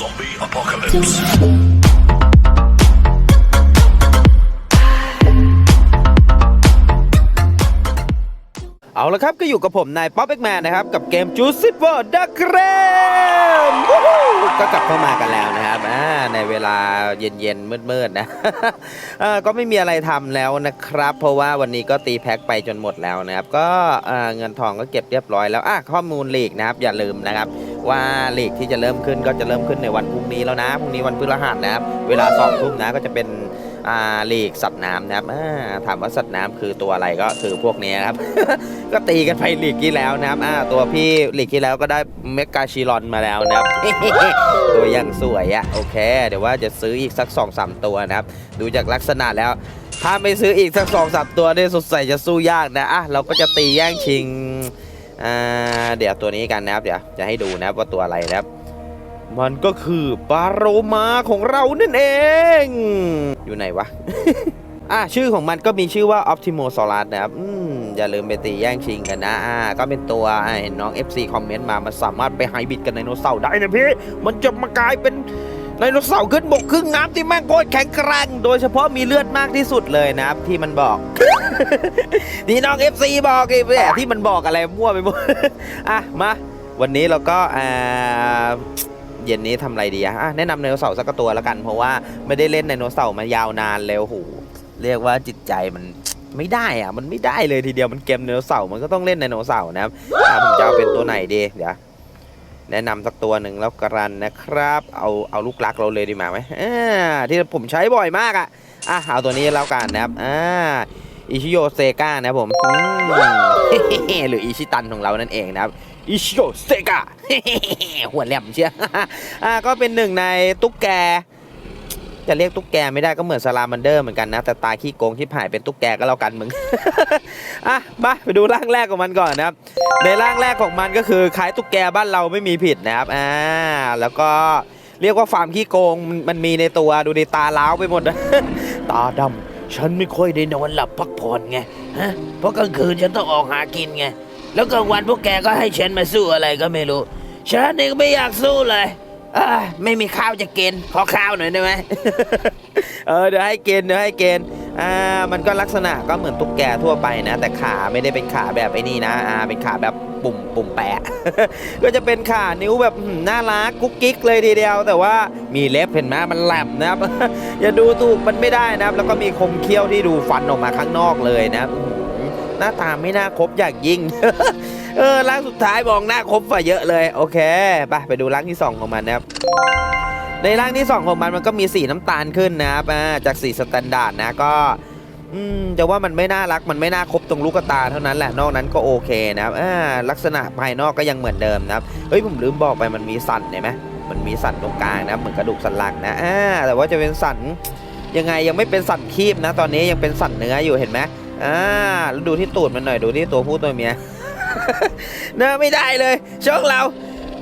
Zombie apocalypse. เอาละครับก็อยู่กับผมนายป๊อปเอ็กแมนนะครับ กับเกมจูซิฟเวอร์ดักเกรมก็กลับเข้ามากันแล้วนะครับในเวลาเย็นๆมืดๆนะก็ไม่มีอะไรทำแล้วนะครับ เพราะว่าวันนี้ก็ตีแพ็คไปจนหมดแล้วนะครับ ก็เงินทองก็เก็บเรียบร้อยแล้วอะข้อมูลลีกนะครับ อย่าลืมนะครับ ว่าลีกที่จะเริ่มขึ้นก็จะเริ่มขึ้นในวันพรุ่งนี้แล้วนะพรุ่งนี้วันพฤหัสนะครับเวลาสองทุ่มนะก็จะเป็นอ่าลีกสัตว์น้ำนะครับถามว่าสัตว์น้ำคือตัวอะไรก็คือพวกนี้ครับ ก็ตีกันไปลีกที่แล้วนะครับตัวพี่ลีกที่แล้วก็ได้เมกาชิรอนมาแล้วนะครับ ตัวยังสวยอะโอเค เดี๋ยวว่าจะซื้ออีกสัก2อสตัวนะครับ ดูจากลักษณะแล้ว ถ้าไม่ซื้ออีกสัก2อสตัวเนี่ยสดใสจะสู้ยากนะอะเราก็จะตีแย่งชิง อ่าเดี๋ยวตัวนี้กันนะครับเดี๋ยวจะให้ดูนะครับว่าตัวอะไรนะครับ มันก็คือปาโรมาของเรานั่นเอง อยู่ไหนวะอะชื่อของมันก็มีชื่อว่า Optimo s a u r u s นะครับอืมอย่าลืมไปตีแย่งชิงกันนะอ่าก็เป็นตัวเห็นน้อง FC คอมเมนต์มา มันสามารถไปไฮบิดกันไดโนเสาร์ได้นะพี่ มันจะมากลายเป็น ไดโนเสาร์ขึ้นบกครึ่งน้ำที่แม่งโคตรแข็งแกร่งโดยเฉพาะมีเลือดมากที่สุดเลยนะครับ ที่มันบอก นี่น้อง FC บอกไอ้แหละที่มันบอกอะไรมั่วไปหมดอะมาวันนี้เราก็อ่าเย็นนี้ทำอะไรดีอะอะแนะนำไดโนเสาร์สักตัวแล้วกัน เพราะว่าไม่ได้เล่นไดโนเสาร์มายาวนานแล้วโหเรียกว่าจิตใจมันไม่ได้อะมันไม่ได้เลยทีเดียวมันเกมไดโนเสาร์มันก็ต้องเล่นไดโนเสาร์นะครับอะผมจะเอาเป็นตัวไหนดีเดี๋ยว แนะนำสักตัวหนึ่งแล้วกันนะครับ เอาเอาลูกลักเราเลยดีมาไหมที่ผมใช้บ่อยมากอะอะเอาตัวนี้แล้วกันนะครับอ่าอิชิโยเซกานะผมหรืออิชิตันของเรานั่นเองนะครับอิชิโยเซกาหัวแหลมเชียวอ่าก็เป็นหนึ่งในตุ๊กแก จะเรียกตุ๊กแกไม่ได้ก็เหมือนซาลามันเดอร์เหมือนกันนะ แต่ตาขี้โกงที่ผ่ายเป็นตุ๊กแกก็แล้วกันมึง อะมาไปดูร่างแรกของมันก่อนนะครับ ในร่างแรกของมันก็คือคล้ายตุ๊กแกบ้านเราไม่มีผิดนะครับอ่าแล้วก็เรียกว่าฟาร์มขี้โกงมันมันมีในตัวดูดิตาล้าวไปหมด ตาดำฉันไม่ค่อยได้นอนหลับพักผ่อนไงฮะเพราะกลางคืนฉันต้องออกหากินไงแล้วกลางวันพวกแกก็ให้ฉันมาสู้อะไรก็ไม่รู้ฉันเองไม่อยากสู้เลย เอ้ยไม่มีข้าวจะกินขอข้าวหน่อยได้ไหม เออเดี๋ยวให้กินเดี๋ยวให้กินอ่ามันก็ลักษณะก็เหมือนตุ๊กแกทั่วไปนะ แต่ขาไม่ได้เป็นขาแบบไอ้นี่นะอ่าเป็นขาแบบปุ่มปุ่มแปะ ก็จะเป็นขานิ้วแบบหน่ารักกุ๊กกิ๊กเลยทีเดียว แต่ว่ามีเล็บเห็นไหมมันแหลมนะครับ อย่าดูถูกมันไม่ได้นะครับ แล้วก็มีคมเขี้ยวที่ดูฟันออกมาข้างนอกเลยนะครับอื้อหือหน้าตาไม่น่าคบอย่างยิ่ง เออร่างสุดท้ายมองหน้าครบฝ่าเยอะเลย โอเคไปไปดูร่างที่ 2 ของมันนะครับในร่างที่ 2 ของมันมันก็มีสีน้ำตาลขึ้นนะครับอ่าจากสีสแตนดาร์ดนะก็อืมจะว่ามันไม่น่ารักมันไม่น่าครบตรงลูกตาเท่านั้นแหละนอกนั้นก็โอเคนะครับลักษณะภายนอกก็ยังเหมือนเดิมนะครับเฮ้ยผมลืมบอกไปมันมีสันเห็นไหมมันมีสันตรงกลางนะเหมือนกระดูกสันหลังนะอ่าแต่ว่าจะเป็นสันยังไงยังไม่เป็นสันคีบนะ ตอนนี้ยังเป็นสันเนื้ออยู่เห็นไหมอ่าแล้วดูที่ตูดมันหน่อยดูที่ตัวผู้ตัวเมีย นะไม่ได้เลยช่องเรา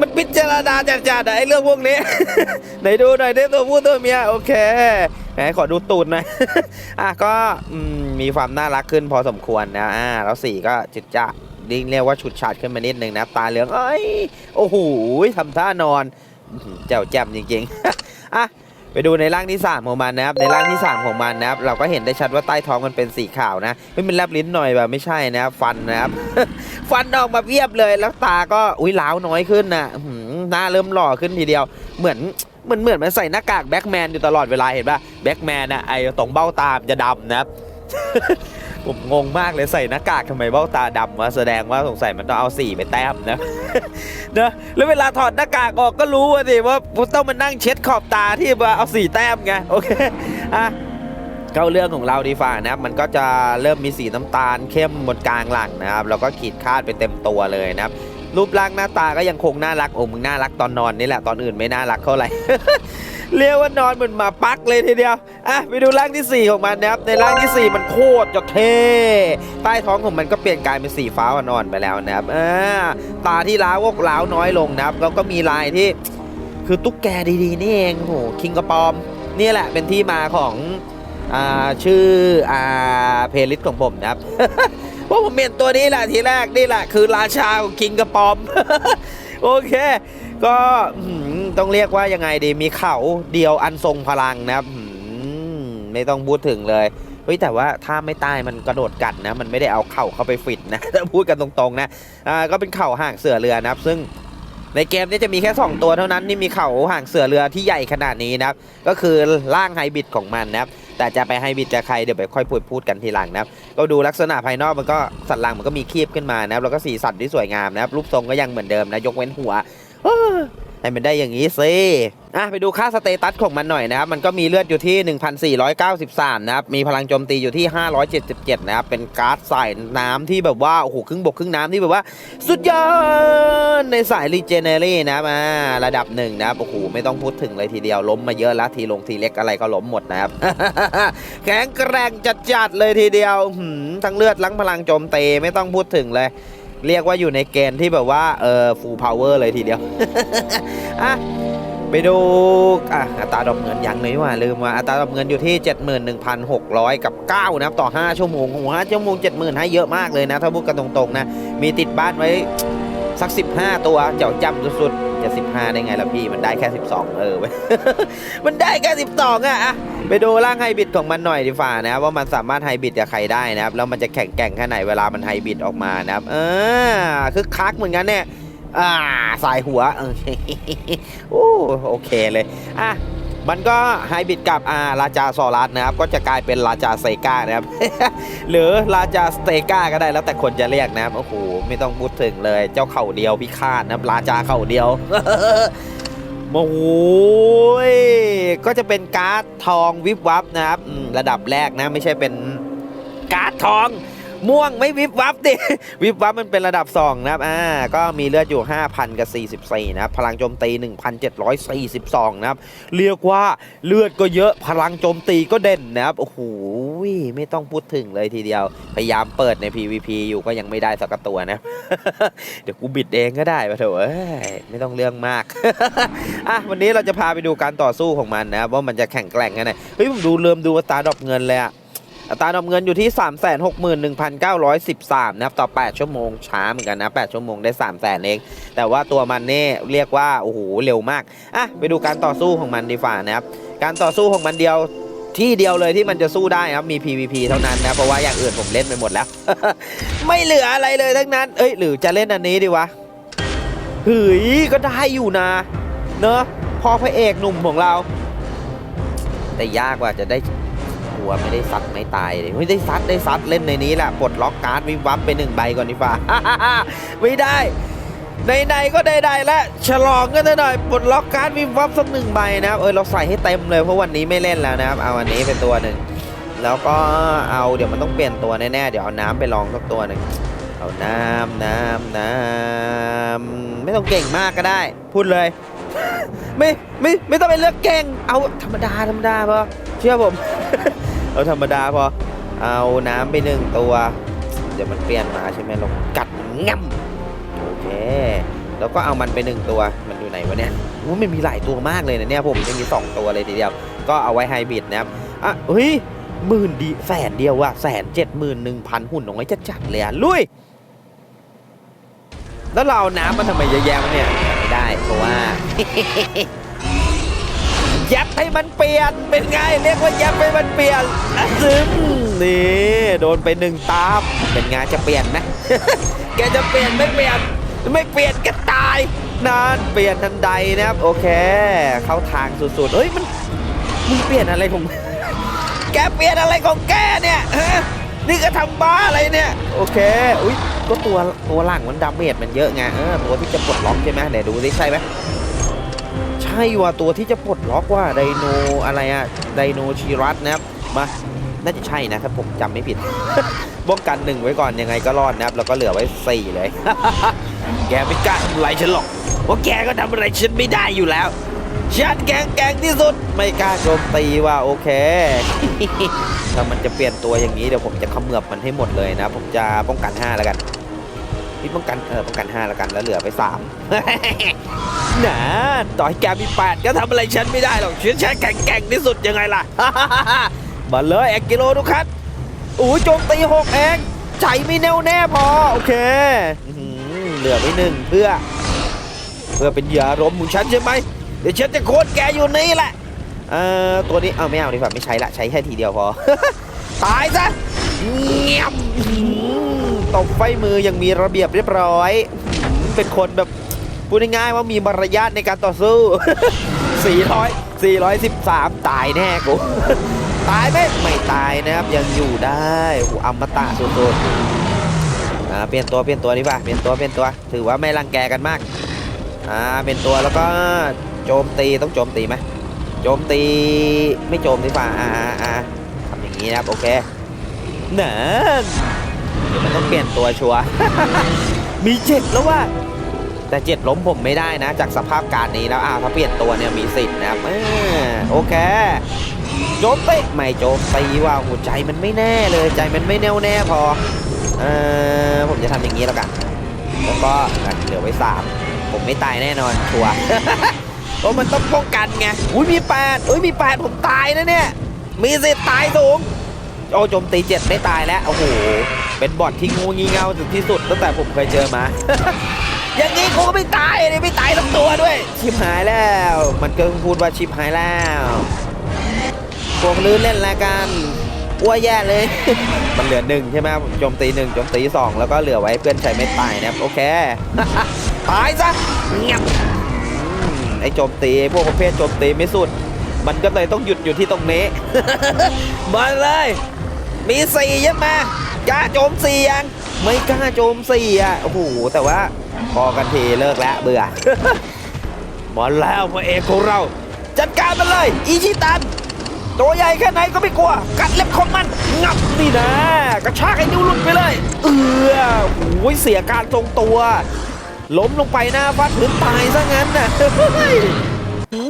มันพิจารณาจัดๆไอ้เรื่องพวกนี้ ไหนดูหน่อยได้ตัวผู้ตัวเมียโอเคไหนขอดูตูดหน่อยอะก็มีความน่ารักขึ้นพอสมควรนะอ่าแล้วสี่ก็จิตจะดิ้งเรียกว่าฉุดฉาดขึ้นมานิดนึงนะตาเหลืองเอ้ยโอ้โหทำท่านอนอื้อหือแจ่มจริงๆอะ ดูในร่างที่ 3 ของมันนะครับ ในร่างที่ 3 ของมันนะครับ เราก็เห็นได้ชัดว่าใต้ท้องมันเป็นสีขาวนะไม่เป็นแลบลิ้นหน่อยแบบไม่ใช่นะครับ ฟันนะครับ ฟันออกมาเพียบเลย แล้วตาก็ อุ้ยล้าวน้อยขึ้นนะหน้าเริ่มหล่อขึ้นทีเดียว เหมือนเหมือนเหมือนมันใส่หน้ากากแบ็กแมนอยู่ตลอดเวลาเห็นป่ะแบ็กแมนอะไอตรงเบ้าตามจะดำนะครับ ผมงงมากเลยใส่หน้ากากทำไมเบ้าตาดำวะแสดงว่าสงสัยมันต้องเอาสีไปแต้มนะเนอะแล้วเวลาถอดหน้ากากออกก็รู้ว่าสิว่าต้องมานั่งเช็ดขอบตาที่ว่าเอาสีแต้มไงโอเคอะเข้าเรื่องของเราดีฝ่านะครับมันก็จะเริ่มมีสีน้ำตาลเข้มบนกลางหลังนะครับแล้วก็ขีดคาดไปเต็มตัวเลยนะครับรูปร่างหน้าตาก็ยังคงน่ารักโอ้มึงน่ารักตอนนอนนี่แหละตอนอื่นไม่น่ารักเท่าไหร่ เรียกว่านอนเหมือนหมาปักเลยทีเดียว อะไปดูร่างที่ 4 ของมันนะครับ ในร่างทีสี่ 4 มันโคตรจะเท่ใต้ท้องของมันก็เปลี่ยนกลายเป็นสีฟ้าอ่อนๆไปแล้วนะครับอ่าตาที่ล้าวก็ล้าวน้อยลงนะครับ แล้วก็มีลายที่ คือตุ๊กแกดีๆนี่เองโหคิงกระปอม นี่แหละเป็นที่มาของอ่าชื่ออ่าเพลย์ลิสต์ของผมนะครับเพราะผมเห็นตัวนี้แหละทีแรกนี่แหละคือราชาของคิงกระปอม โอเค ก็ต้องเรียกว่ายังไงดีมีเข่าเดียวอันทรงพลังนะครับไม่ต้องพูดถึงเลยเฮ้ยแต่ว่าถ้าไม่ตายมันกระโดดกัดนะ มันไม่ได้เอาเข่าเข้าไปฟิตนะถ้าพูดกันตรงๆนะอ่าก็เป็นเข่าห่างเสือเรือนะครับ ซึ่งในเกมนี้จะมีแค่ 2 ตัวเท่านั้นที่มีเข่าห่างเสือเรือที่ใหญ่ขนาดนี้นะครับ ก็คือร่างไฮบิดของมันนะครับแต่จะไปไฮบิดจะใครเดี๋ยวไปค่อยพูดพูดกันทีหลังนะครับก็ดูลักษณะภายนอกมันก็สัตว์หลังมันก็มีคีบขึ้นมานะครับแล้วก็สีสันที่สวยงามนะครับรูปทรงก็ยังเหมือนเดิมนะยกเว้นหัว ให้มันได้อย่างนี้สิอะไปดูค่าสเตตัสของมันหน่อยนะครับ มันก็มีเลือดอยู่ที่ 1,493 นะครับ มีพลังโจมตีอยู่ที่ 577 นะครับ เป็นการ์ดสายน้ำที่แบบว่า โอ้โห ครึ่งบกครึ่งน้ำที่แบบว่า สุดยอด ในสายรีเจเนรี่นะครับอ่าระดับหนึ่งนะครับ โอ้โห ไม่ต้องพูดถึงเลยทีเดียว ล้มมาเยอะแล้วทีลงทีเล็กอะไรก็ล้มหมดนะครับ แข็งแกร่งจัดๆเลยทีเดียวทั้งเลือดทั้งพลังโจมตีไม่ต้องพูดถึงเลย เรียกว่าอยู่ในเกณฑ์ที่แบบว่าเออฟูลพาวเวอร์เลยทีเดียวอะไปดูอะอัตราดอกเงินยังเลยว่าลืมว่าอัตราดอกเงินอยู่ที่ 71,600 กับ 9 นะครับ ต่อ 5 ชั่วโมงโอ้โหชั่วโมง 70,000ให้เยอะมากเลยนะ ถ้าพูดกันตรงๆนะ มีติดบ้านไว้สัก 15 ตัวเจ้าจำสุดๆ จะ15ได้ไงล่ะพี่มันได้แค่12เออเว้ยมันได้แค่12อะอะไปดูร่างไฮบริดของมันหน่อยดีฝ่านะครับว่ามันสามารถไฮบริดกับใครได้นะครับแล้วมันจะแข่งแกร่งแค่ไหนเวลามันไฮบริดออกมานะครับ เออคือคักเหมือนกันเนี่ยอ่าสายหัวโอเคโอ้โอเคเลยอะ มันก็ไฮบริดกับอาราจาซอรัสนะครับ ก็จะกลายเป็นราจาเซกานะครับ หรือราจาสเตกาก็ได้แล้วแต่คนจะเรียกนะครับ โอ้โห ไม่ต้องพูดถึงเลย เจ้าเข่าเดียวพิฆาตนะครับ ราจาเข่าเดียวโอ้โหยก็จะเป็นการ์ดทองวิบวับนะครับ ระดับแรกนะ ไม่ใช่เป็นการ์ดทอง ม่วงไม่วิบวับดิ วิบวับมันเป็นระดับ 2 นะครับ อ่า ก็มีเลือดอยู่ 5,000 กับ 44 นะครับ พลังโจมตี 1,742 นะครับ เรียกว่าเลือดก็เยอะ พลังโจมตีก็เด่นนะครับ โอ้โห ไม่ต้องพูดถึงเลยทีเดียว พยายามเปิดใน PVP อยู่ก็ยังไม่ได้สักตัวนะ เดี๋ยวกูบิดเองก็ได้ปะเถอะไม่ต้องเรื่องมาก อะ วันนี้เราจะพาไปดูการต่อสู้ของมันนะว่ามันจะแข่งแกร่งกันไหนเฮ้ย ผมดูเริ่มดูอัตาดอกเงินเลยอะ อัตราดอกเงินอยู่ที่ 3 6 1 9 1 3 นะครับ ต่อ 8 ชั่วโมงช้าเหมือนกันนะ 8 ชั่วโมงได้ 3 0 0แสนเอง แต่ว่าตัวมันนี่เรียกว่า โอ้โห เร็วมาก อะ ไปดูการต่อสู้ของมันดีฝ่านะครับ การต่อสู้ของมันเดียวที่เดียวเลยที่มันจะสู้ได้ครับมี PVP เท่านั้นนะ เพราะว่าอย่างอื่นผมเล่นไปหมดแล้ว ไม่เหลืออะไรเลยทั้งนั้น เอ้ย หรือจะเล่นอันนี้ดีวะเฮ้ยก็ได้อยู่นะ เนอะพอพระเอกหนุ่มของเรา แต่ยากกว่าจะได้ หัวไม่ได้ซัดไม่ตายเลยไม่ได้ซัดได้ซัดเล่นในนี้แหละปลดล็อกการ์ดวิบวับไปหนึ่งใบก่อนดีฝ่าไม่ได้ในๆก็ได้ๆแล้วฉลองกันหน่อยปลดล็อกการ์ดวิบวับสักหนึ่งใบนะครับเออเราใส่ให้เต็มเลยเพราะวันนี้ไม่เล่นแล้วนะครับเอาอันนี้เป็นตัวหนึ่งแล้วก็เอาเดี๋ยวมันต้องเปลี่ยนตัวแน่ๆเดี๋ยวเอาน้ำไปลองสักตัวหนึ่งเอาน้ำน้ำน้ำไม่ต้องเก่งมากก็ได้ พูดเลย ไม่ไม่ไม่ต้องไปเลือกเก่ง เอาธรรมดาธรรมดาพอเชื่อผม เอาธรรมดาพอ เอาน้ำไปหนึ่งตัว เดี๋ยวมันเปลี่ยนมาใช่ไหมลงกัดงับโอเคแล้วก็เอามันไปหนึ่งตัว มันอยู่ไหนวะเนี่ยมันมีหลายตัวมากเลยนะเนี่ยผมจะมีสองตัวเลยทีเดียว ก็เอาไว้ไฮบริดนะครับ อะเฮ้ยหมื่นดีแสนเดียวอะแสนเจ็ดหมื่นหนึ่งพันหุ่นน้อยจะจัดเลยอะลุย แล้วเราเอาน้ำมาทำไมเยอะแยะวะเนี่ย ไม่ได้เพราะว่า ยัดให้มันเปลี่ยน เป็นไงเรียกว่ายัดให้มันเปลี่ยนอะซึมนี่โดนไปหนึ่งตาม เป็นไงจะเปลี่ยนไหมแกจะเปลี่ยนไม่เปลี่ยน ไม่เปลี่ยนก็ตายนานเปลี่ยนทันใดนะครับ โอเค เข้าทางสุดๆเฮ้ยมันมึงเปลี่ยนอะไรของแกเปลี่ยนอะไรของแกเนี่ยฮะนี่ก็ทำบ้าอะไรเนี่ย โอเค อุ้ยก็ตัวตัวหลังมันดาเมจมันเยอะไงเออตัวที่จะปลดล็อกใช่ไหมเดี๋ยวดูดิใช่ไหม ช่ว่ะตัวที่จะปลดล็อกว่าไดโนอะไรอะไดโนชิรัสนะครับมาน่าจะใช่นะถ้าผมจำไม่ผิดป้องกันหนึ่งไว้ก่อนยังไงก็รอดนะครับแล้วก็เหลือไว้สี่เลย แกไม่กล้าทำอะไรฉันหรอกเพราะแกก็ทำอะไรฉันไม่ได้อยู่แล้วฉันแก่งแกงที่สุดไม่กล้าโจมตีว่าโอเค ถ้ามันจะเปลี่ยนตัวอย่างนี้เดี๋ยวผมจะขมือบมันให้หมดเลยนะ ผมจะป้องกัน5แล้วกัน พี่ป้องกันเออป้องกัน5แล้วกันแล้วเหลือไป3นะต่อให้แกมี8ก็ทำอะไรฉันไม่ได้หรอกฉันฉันแข็งแกร่งที่สุดยังไงล่ะมาเลยเอ็กกิโลทุกคันอู้โจมตีหกเองใจไม่แน่วแน่พอโอเคเหลือไปหนึ่งเพื่อ เพื่อเป็นยารมของฉันใช่ไหมเดี๋ยวฉันจะโค่นแกอยู่นี่แหละเอ่อตัวนี้เอาไม่เอาดีกว่าไม่ใช้ละใช้แค่ทีเดียวพอ ตายซะเงียบ ตบไฟมือยังมีระเบียบเรียบร้อย เป็นคนแบบพูดง่ายๆว่ามีมารยาทในการต่อสู้ 400 413 ตายแน่กู ตายไหมไม่ตายนะครับ ยังอยู่ได้โอ้โหอมตะสุดๆอ่าเปลี่ยนตัวเปลี่ยนตัวดีป่ะเปลี่ยนตัวเปลี่ยนตัว ถือว่าไม่รังแกกันมากอ่าเป็นตัวแล้วก็โจมตีต้องโจมตีไหมโจมตีไม่โจมดีกว่าอ่าอ่าทำอย่างนี้นะครับโอเคเนั่น เดี๋ยวมันต้องเปลี่ยนตัวชัวร์ มีเจ็ดแล้วว่า แต่เจ็ดล้มผมไม่ได้นะ จากสภาพการนี้แล้วอ้าวถ้าเปลี่ยนตัวเนี่ยมีสิทธิ์นะครับอโอเคโจมตีไม่โจมตีว่าหัวใจมันไม่แน่เลยใจมันไม่แน่วแน่พอเออผมจะทำอย่างนี้แล้วกันแล้วก็อะเหลือไว้สามผมไม่ตายแน่นอนชัวร์เพราะมันต้องป้องกันไงอุ้ยมีแปดอุ้ยมีแปดผมตายนะเนี่ยมีสิทธิ์ตายสูงโอ้โจมตีเจ็ดไม่ตายแล้วโอ้โห เป็นบอทที่งูงีเงาสุดที่สุดตั้งแต่ผมเคยเจอมา อย่างนี้กูก็ไม่ตายเลยไม่ตายทั้งตัวด้วย ชิบหายแล้ว มันก็พูดว่าชิบหายแล้วพวกลื้อเล่นแล้วกันอ้วแย่เลย มันเหลือหนึ่งใช่ไหมโจมตีหนึ่งโจมตีสองแล้วก็เหลือไว้เพื่อนใช้ไม่ตายนะครับโอเค ตายซะเงียบไอโจมตีพวกประเภทโจมตีไม่สุด มันก็เลยต้องหยุดอยู่ที่ตรงนี้มาเลย มีสี่ใช่ไหม กล้าโจมสี่ยังไม่กล้าโจมสี่อะโอ้โหแต่ว่าพอกันทีเลิกแล้วเบื่อมาแล้วพระเอกของเรา จัดการมันเลย อีชิตัน ตัวใหญ่แค่ไหนก็ไม่กลัว กัดเล็บของมัน งับนี่นะ กระชากไอ้นิ้วหลุดไปเลย เออโอ้ยเสียการทรงตัว ล้มลงไปหน้าฟาดพื้นตายซะงั้นน่ะ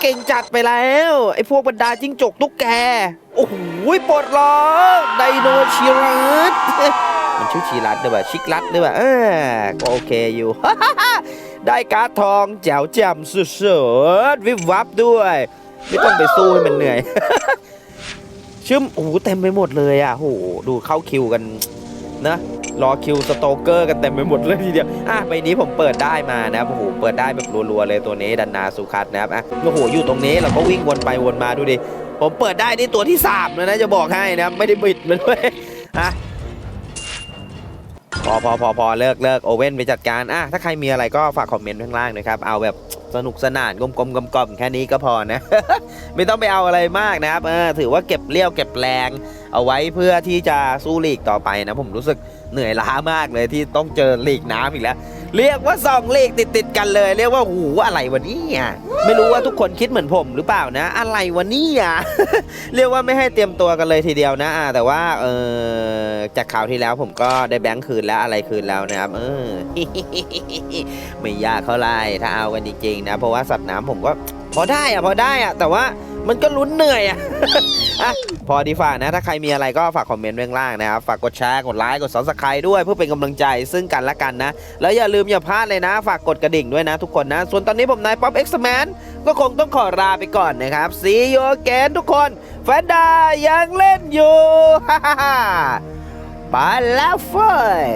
เก่งจัดไปแล้ว ไอ้พวกบรรดาจิ้งจกตุ๊กแก โอ้โหปลดล็อกไดโนชิรัสมันชื่อชีรัสด้วยป่ะชิกรัสด้วยป่ะเออก็โอเคอยู่ ได้การ์ดทองแจ๋วแจ่มสุดๆวิบวับด้วย ไม่ต้องไปสู้ให้มันเหนื่อยชึมโอ้โหเต็มไปหมดเลยอะโอ้โหดูเข้าคิวกันนะ รอคิวสโตเกอร์กันเต็มไปหมดเลยทีเดียวอะใบนี้ผมเปิดได้มานะครับโอ้โหเปิดได้แบบรัวๆเลยตัวนี้ดันนาสุคัตนะครับอะโอ้โหอยู่ตรงนี้เราก็วิ่งวนไปวนมาดูดิผมเปิดได้นี่ตัวที่3แล้วนะจะบอกให้นะไม่ได้บิดมันด้วยอะพอพอพอพอเลิกเลิกโอเว่นไปจัดการอะถ้าใครมีอะไรก็ฝากคอมเมนต์ข้างล่างนะครับ เอาแบบสนุกสนานกลมกลมๆกลมแค่นี้ก็พอนะ ไม่ต้องไปเอาอะไรมากนะครับเออถือว่าเก็บเลี้ยวเก็บแรง เอาไว้เพื่อที่จะสู้ลีกต่อไปนะผมรู้สึก เหนื่อยล้ามากเลยที่ต้องเจอลีกน้ำอีกแล้ว เรียกว่าสองลีกติดติดๆกันเลย เรียกว่าหูอะไรวะเนี่ยไม่รู้ว่าทุกคนคิดเหมือนผมหรือเปล่านะ อะไรวะเนี่ยเรียกว่าไม่ให้เตรียมตัวกันเลยทีเดียวนะแต่ว่าเออจากข่าวที่แล้วผมก็ได้แบงค์คืนแล้วอะไรคืนแล้วนะครับเออไม่ยากเท่าไหรถ้าเอากันจริงๆนะ เพราะว่าสัตว์น้ำผมก็พอได้อะพอได้อะแต่ว่า มันก็ลุ้นเหนื่อยอะอะพอดีฝ่านะ ถ้าใครมีอะไรก็ฝากคอมเมนต์ไว้ข้างล่างนะครับ ฝากกดแชร์ กดไลค์ กด subscribe ด้วยเพื่อเป็นกำลังใจซึ่งกันและกันนะ แล้วอย่าลืมอย่าพลาดเลยนะ ฝากกดกระดิ่งด้วยนะทุกคนนะ ส่วนตอนนี้ผมนายป๊อปเอ็กซ์แมนก็คงต้องขอลาไปก่อนนะครับ see you again ทุกคนแฟนดายังเล่นอยู่ไปแล้วเฟ้ย